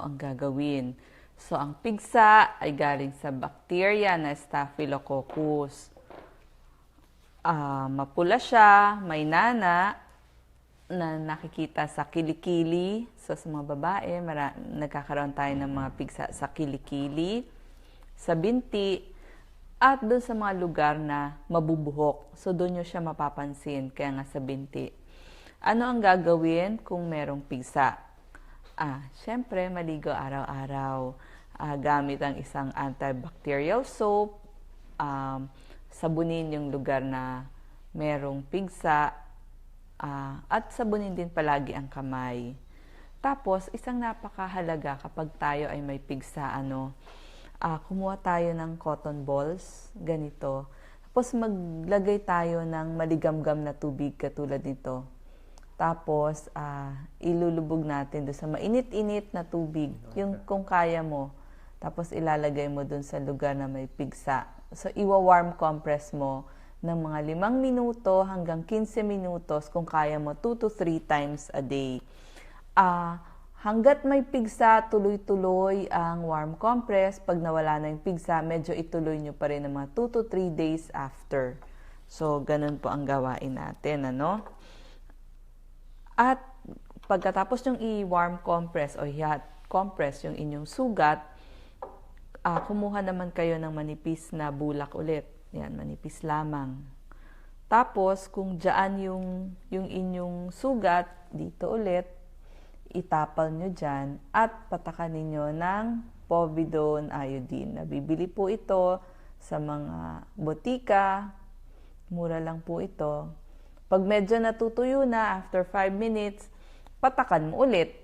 ang gagawin. So, ang pigsa ay galing sa bacteria na Staphylococcus. Ah, mapula siya, may nana, na nakikita sa kilikili. So, sa mga babae, mara- nagkakaroon tayo ng mga pigsa sa kilikili, sa binti, at doon sa mga lugar na mabubuhok. So, doon nyo siya mapapansin, kaya nga sa binti. Ano ang gagawin kung merong pigsa? Ah, syempre, maligo araw-araw. Ah, gamit ang isang antibacterial soap. Um, sabunin yung lugar na merong pigsa. Ah, at sabunin din palagi ang kamay. Tapos, isang napakahalaga kapag tayo ay may pigsa, ano, ah, kumuha tayo ng cotton balls, ganito. Tapos, maglagay tayo ng maligamgam na tubig katulad nito. Tapos, ah, ilulubog natin doon sa mainit-init na tubig, yung kung kaya mo. Tapos, ilalagay mo doon sa lugar na may pigsa. So, iwa-warm compress mo ng mga limang minuto hanggang 15 minutos kung kaya mo 2 to 3 times a day. Ah, hanggat may pigsa, tuloy-tuloy ang warm compress. Pag nawala na yung pigsa, medyo ituloy nyo pa rin ng mga 2 to 3 days after. So, ganun po ang gawain natin, ano? At pagkatapos yung i-warm compress o hot compress yung inyong sugat, ah, kumuha naman kayo ng manipis na bulak ulit. Yan, manipis lamang. Tapos, kung dyan yung, yung inyong sugat, dito ulit, itapal nyo dyan at patakanin nyo ng povidone iodine. Nabibili po ito sa mga botika. Mura lang po ito. Pag medyo natutuyo na, after 5 minutes, patakan mo ulit.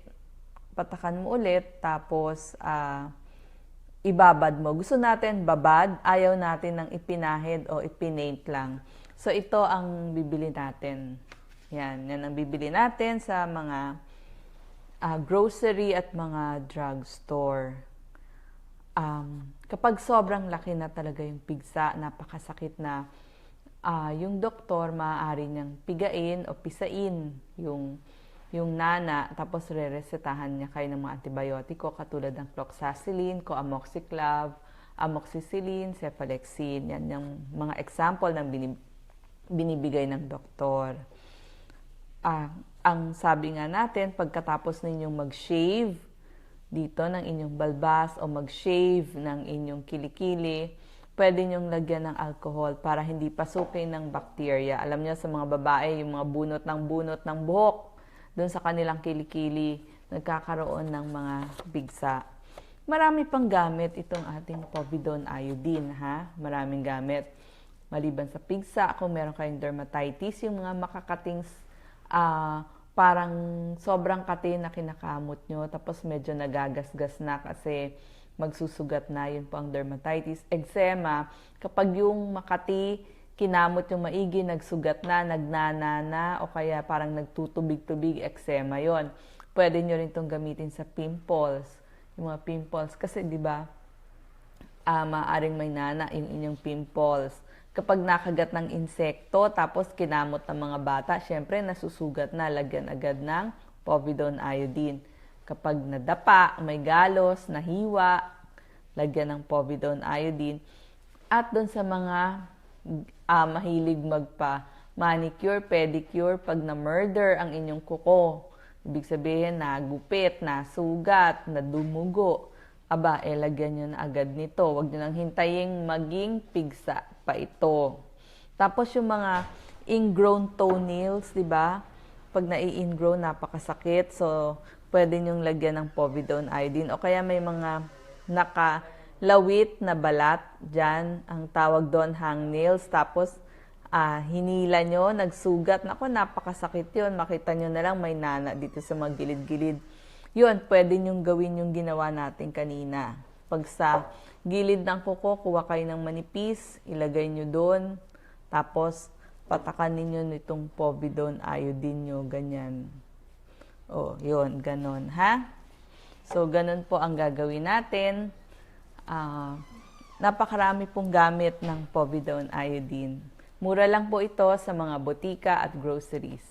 Patakan mo ulit, tapos ah, ibabad mo. Gusto natin babad, ayaw natin ng ipinahid o ipinaint lang. So ito ang bibili natin. Yan, yan ang bibili natin sa mga ah, grocery at mga drugstore. Um, kapag sobrang laki na talaga yung pigsa, napakasakit na, ah, yung doktor maaari niyang pigain o pisain yung yung nana, tapos re-resetahan niya kayo ng mga antibiotiko katulad ng cloxacillin, coamoxiclav, amoxicillin, cephalexin. Yan yung mga example ng binib- binibigay ng doktor. Ah, ang sabi nga natin, pagkatapos ninyong mag-shave dito ng inyong balbas o mag-shave ng inyong kilikili, pwede nyong lagyan ng alcohol para hindi pasukin ng bacteria. Alam niyo sa mga babae, yung mga bunot ng bunot ng buhok, doon sa kanilang kilikili, nagkakaroon ng mga bigsa. Marami pang gamit itong ating povidone iodine, ha? Maraming gamit. Maliban sa pigsa, kung meron kayong dermatitis, yung mga makakating ah, parang sobrang kati na kinakamot nyo, tapos medyo nagagasgas na kasi magsusugat na, yun po ang dermatitis. Eczema, kapag yung makati, kinamot yung maigi, nagsugat na, nagnana na, o kaya parang nagtutubig-tubig, eczema yon. Pwede nyo rin itong gamitin sa pimples, yung mga pimples. Kasi di ba, ah maaaring may nana yung inyong pimples. Kapag nakagat ng insekto, tapos kinamot ng mga bata, syempre nasusugat na, lagyan agad ng povidone iodine. Kapag nadapa, may galos, nahiwa, lagyan ng povidone iodine. At doon sa mga ah, mahilig magpa manicure, pedicure, pag na-murder ang inyong kuko, ibig sabihin nagupit, nasugat, nadumugo, aba, eh, lagyan nyo na agad nito. Huwag nyo nang hintayin maging pigsa pa ito. Tapos yung mga ingrown toenails, di ba? Pag nai-ingrow, napakasakit. So, pwede nyong lagyan ng povidone iodine. O kaya may mga nakalawit na balat dyan. Ang tawag doon hangnails. Tapos, ah, hinila nyo, nagsugat. Nako, napakasakit yun. Makita nyo na lang may nana dito sa mga gilid-gilid. Yun, pwede nyong gawin yung ginawa natin kanina. Pag sa gilid ng kuko, kuha kayo ng manipis, ilagay nyo doon. Tapos, patakan ninyo nitong povidone iodine nyo, ganyan. Oh, yun, ganon, ha? So, ganon po ang gagawin natin. Ah, napakarami pong gamit ng povidone iodine. Mura lang po ito sa mga botika at groceries.